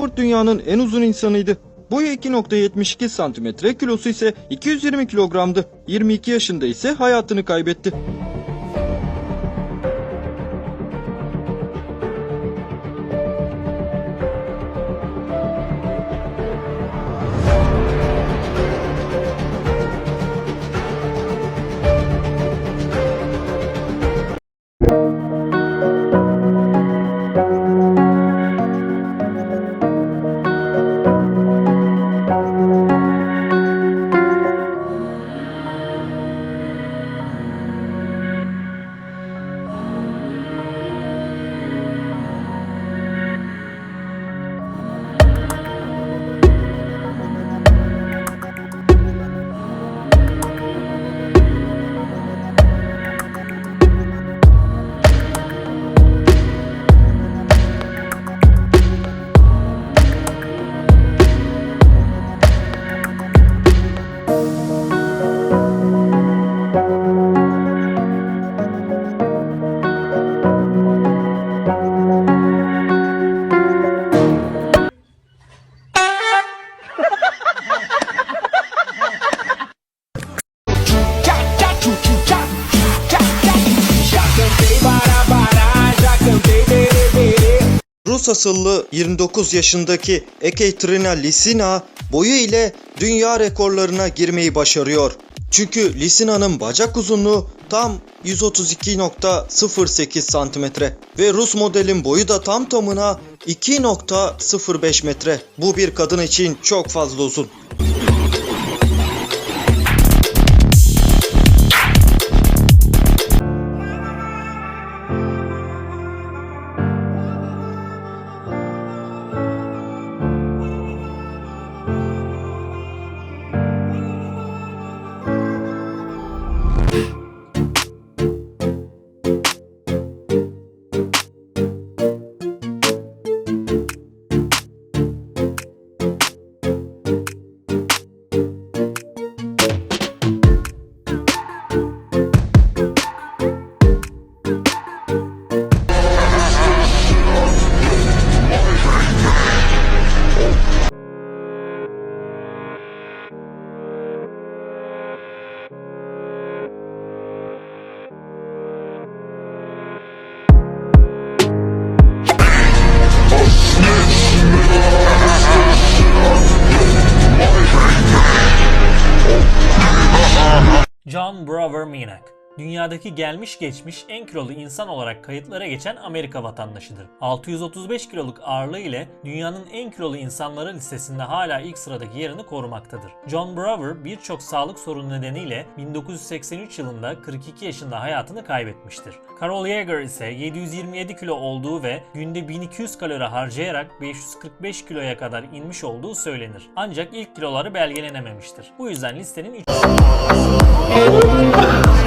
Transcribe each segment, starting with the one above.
Edward dünyanın en uzun insanıydı. Boyu 2.72 santimetre, kilosu ise 220 kilogramdı. 22 yaşında ise hayatını kaybetti. Rus asıllı 29 yaşındaki Ekaterina Lisina boyu ile dünya rekorlarına girmeyi başarıyor. Çünkü Lisina'nın bacak uzunluğu tam 132.08 santimetre ve Rus modelin boyu da tam tamına 2.05 metre. Bu bir kadın için çok fazla uzun. John Brower Minak Dünyadaki gelmiş geçmiş en kilolu insan olarak kayıtlara geçen Amerika vatandaşıdır. 635 kiloluk ağırlığı ile dünyanın en kilolu insanları listesinde hala ilk sıradaki yerini korumaktadır. John Brower birçok sağlık sorunu nedeniyle 1983 yılında 42 yaşında hayatını kaybetmiştir. Carol Yeager ise 727 kilo olduğu ve günde 1200 kalori harcayarak 545 kiloya kadar inmiş olduğu söylenir. Ancak ilk kiloları belgelenememiştir. Bu yüzden listenin 3.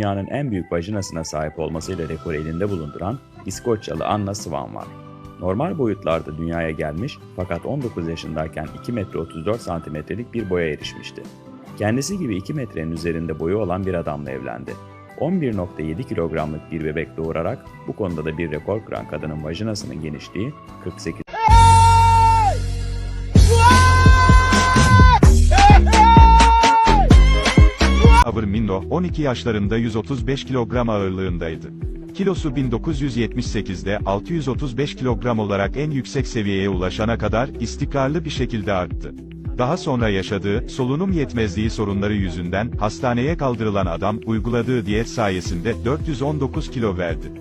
Dünyanın en büyük vajinasına sahip olmasıyla rekoru elinde bulunduran İskoçyalı Anna Swan var. Normal boyutlarda dünyaya gelmiş fakat 19 yaşındayken 2 metre 34 santimetrelik bir boya erişmişti. Kendisi gibi 2 metrenin üzerinde boyu olan bir adamla evlendi. 11.7 kilogramlık bir bebek doğurarak bu konuda da bir rekor kıran kadının vajinasının genişliği 48 Bruno, 12 yaşlarında 135 kilogram ağırlığındaydı. Kilosu 1978'de 635 kilogram olarak en yüksek seviyeye ulaşana kadar istikrarlı bir şekilde arttı. Daha sonra yaşadığı solunum yetmezliği sorunları yüzünden hastaneye kaldırılan adam uyguladığı diyet sayesinde 419 kilo verdi.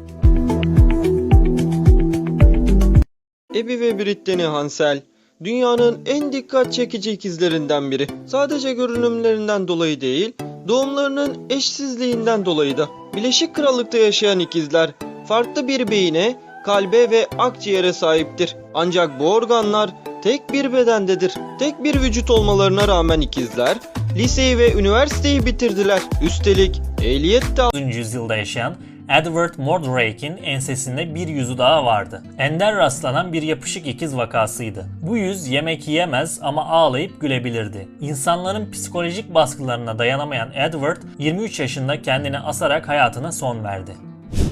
Ebi ve Brittany Hansel dünyanın en dikkat çekici ikizlerinden biri. Sadece görünümlerinden dolayı değil, doğumlarının eşsizliğinden dolayı da. Birleşik Krallık'ta yaşayan ikizler farklı bir beyine, kalbe ve akciğere sahiptir. Ancak bu organlar tek bir bedendedir. Tek bir vücut olmalarına rağmen ikizler liseyi ve üniversiteyi bitirdiler. Üstelik ehliyet de 9. yüzyılda yaşayan Edward Mordrake'in ensesinde bir yüzü daha vardı. Ender rastlanan bir yapışık ikiz vakasıydı. Bu yüz yemek yiyemez ama ağlayıp gülebilirdi. İnsanların psikolojik baskılarına dayanamayan Edward 23 yaşında kendini asarak hayatına son verdi.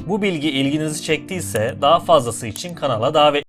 Bu bilgi ilginizi çektiyse daha fazlası için kanala davet